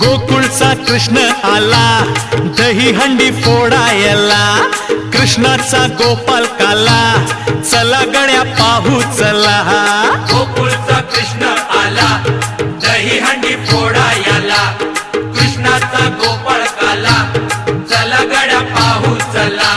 गोकुळचा कृष्ण आला दही हंडी फोडायला. कृष्णाचा गोपाल काला चला गड्या पाहू चला. गोकुळचा कृष्ण आला दही हंडी फोडायला. कृष्णाचा गोपाल काला चला गड्या पाहू चला.